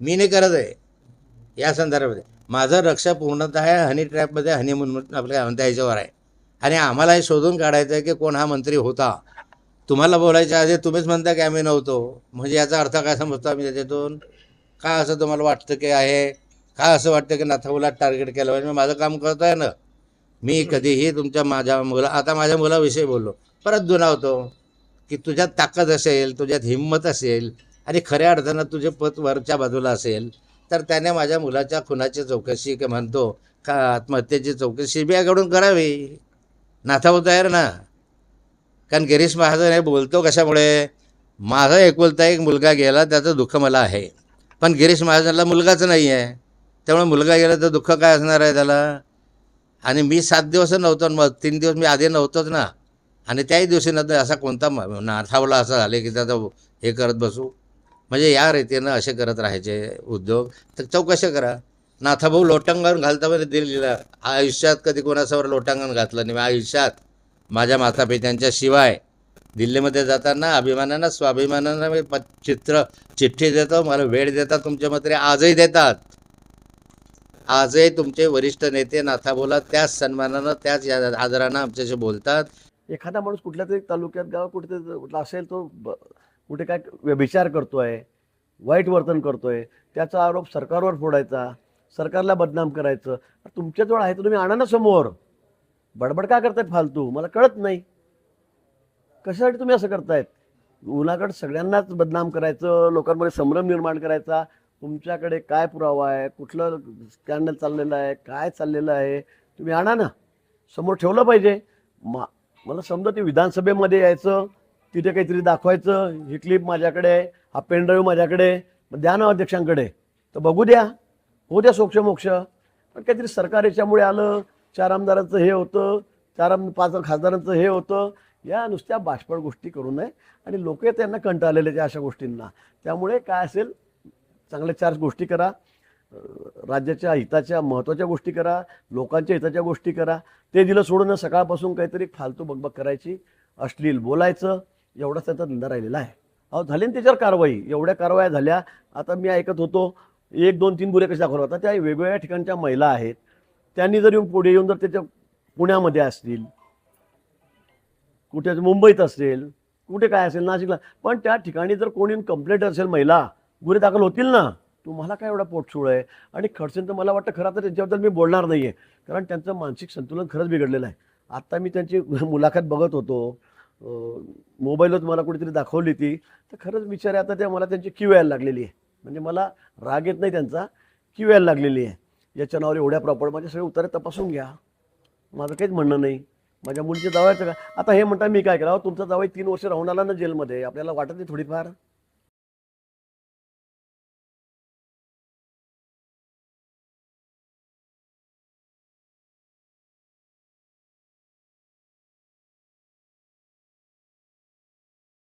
मी नाही करत आहे. या संदर्भामध्ये. माझं लक्ष पूर्णतः हनी ट्रॅपमध्ये हनीमून आपल्या काय म्हणता याच्यावर आहे. आणि आम्हाला हे शोधून काढायचं आहे की कोण हा मंत्री होता. तुम्हाला बोलायच्या आधी तुम्हीच म्हणता की आम्ही नव्हतो. म्हणजे याचा अर्थ काय समजतो आम्ही त्याच्यातून? का असं तुम्हाला वाटतं की आहे? का असं वाटतं की नाथाऊला टार्गेट केलं? पाहिजे माझं काम करतो आहे ना मी कधीही तुमच्या माझ्या मुला आता माझ्या मुलाविषयी बोललो. परत दुनावतो. की तुझ्यात ताकद असेल तुझ्यात हिंमत असेल आणि खऱ्या अर्थानं तुझे पत वरच्या बाजूला असेल तर त्याने माझ्या मुलाच्या खुनाची चौकशी की म्हणतो का आत्महत्येची चौकशी सीबीआयकडून करावी. नाथाभाऊ तयार ना? कारण गिरीश महाजन हे बोलतो कशामुळे? माझा एकुलता एक मुलगा गेला त्याचं दुःख मला आहे. पण गिरीश महाजनला मुलगाच नाही आहे त्यामुळे मुलगा गेला तर दुःख काय असणार आहे त्याला? आणि मी सात दिवस नव्हतो मग तीन दिवस मी आधी नव्हतोच ना. आणि त्याही दिवशी नंतर असा कोणता नाथावला असं झाले की त्याचं हे करत बसू? म्हणजे या रीतीनं असे करत राहायचे उद्योग. तर चौकशी करा? नाथाभाऊ लोटांगण घालता म्हणजे दिल्लीला आयुष्यात कधी कोणासमोर लोटांगण घातलं नाही. मी आयुष्यात माझ्या मातापित्यांच्या शिवाय दिल्लीमध्ये जाताना अभिमानानं स्वाभिमानानं मी प चित्र चिठ्ठी देतो मला वेळ देतात तुमचे मंत्री आजही देतात. आजही तुमचे वरिष्ठ नेते नाथाभाऊला त्याच सन्मानानं त्याच या- आदरानं आमच्याशी बोलतात. एखादा माणूस कुठल्या तरी तालुक्यात गावात कुठे कुठला असेल तो ब- कुठे काय व्यभिचार करतोय वाईट वर्तन करतोय त्याचा आरोप सरकारवर फोडायचा सरकारला बदनाम करायचं. तुमच्याजवळ आहे तर तुम्ही आणा ना समोर. बडबड का करतायत फालतू? मला कळत नाही. कशासाठी तुम्ही असं करतायत? उन्हाकडे सगळ्यांनाच बदनाम करायचं लोकांमध्ये संभ्रम निर्माण करायचा. तुमच्याकडे काय पुरावा आहे? कुठलं स्कॅन्डल चाललेलं आहे? काय चाललेलं आहे? तुम्ही आणा ना. समोर ठेवलं पाहिजे. मा मला समजा ते विधानसभेमध्ये यायचं तिथे काहीतरी दाखवायचं. ही क्लिप माझ्याकडे आहे. हा पेनड्राईव्ह माझ्याकडे मग द्या ना अध्यक्षांकडे. तर बघू द्या. होऊ द्या सोक्ष मोक्ष. पण काहीतरी सरकार याच्यामुळे आलं. चार आमदारांचं हे होतं. चार आम पाच खासदारांचं हे होतं. या नुसत्या बाष्पळ गोष्टी करू नये. आणि लोक त्यांना कंटाळलेले त्या अशा गोष्टींना. त्यामुळे काय असेल चांगल्या चार गोष्टी करा. राज्याच्या हिताच्या महत्त्वाच्या गोष्टी करा. लोकांच्या हिताच्या गोष्टी करा. ते दिलं सोडून सकाळपासून काहीतरी फालतू बकबक करायची. अश्लील बोलायचं. एवढाच त्याचा धंदा राहिलेला आहे. अहो झाली ना त्याच्यावर कारवाई. एवढ्या कारवाया झाल्या. आता मी ऐकत होतो एक दोन तीन गुन्हे कसे दाखवले होता त्या वेगवेगळ्या ठिकाणच्या महिला आहेत त्यांनी जर येऊन पुढे येऊन जर त्याच्या पुण्यामध्ये असतील कुठे मुंबईत असेल कुठे काय असेल नाशिकला पण त्या ठिकाणी जर कोणी कंप्लेंट असेल महिला गुन्हे दाखल होतील ना? तुम्हाला काय एवढा पोटसूळ आहे? आणि खडसेन तर मला वाटतं खरं तर त्यांच्याबद्दल मी बोलणार नाही आहे कारण त्यांचं मानसिक संतुलन खरंच बिघडलेलं आहे. आत्ता मी त्यांची मुलाखत बघत होतो. मोबाईलवर मला कुठेतरी दाखवली ती. तर खरंच विचार आता त्या मला त्यांची क्यू यायला लागलेली आहे. म्हणजे मला राग येत नाही त्यांचा क्यू यायला लागलेली आहे. याच्या नावावर एवढ्या प्रॉपर माझे सगळे उतारे तपासून घ्या. माझं काहीच म्हणणं नाही. माझ्या मुलीच्या जावायचं का? आता हे म्हणता मी काय करावं तुमचा जावाई तीन वर्ष राहून आला ना जेलमध्ये. आपल्याला वाटत नाही थोडीफार.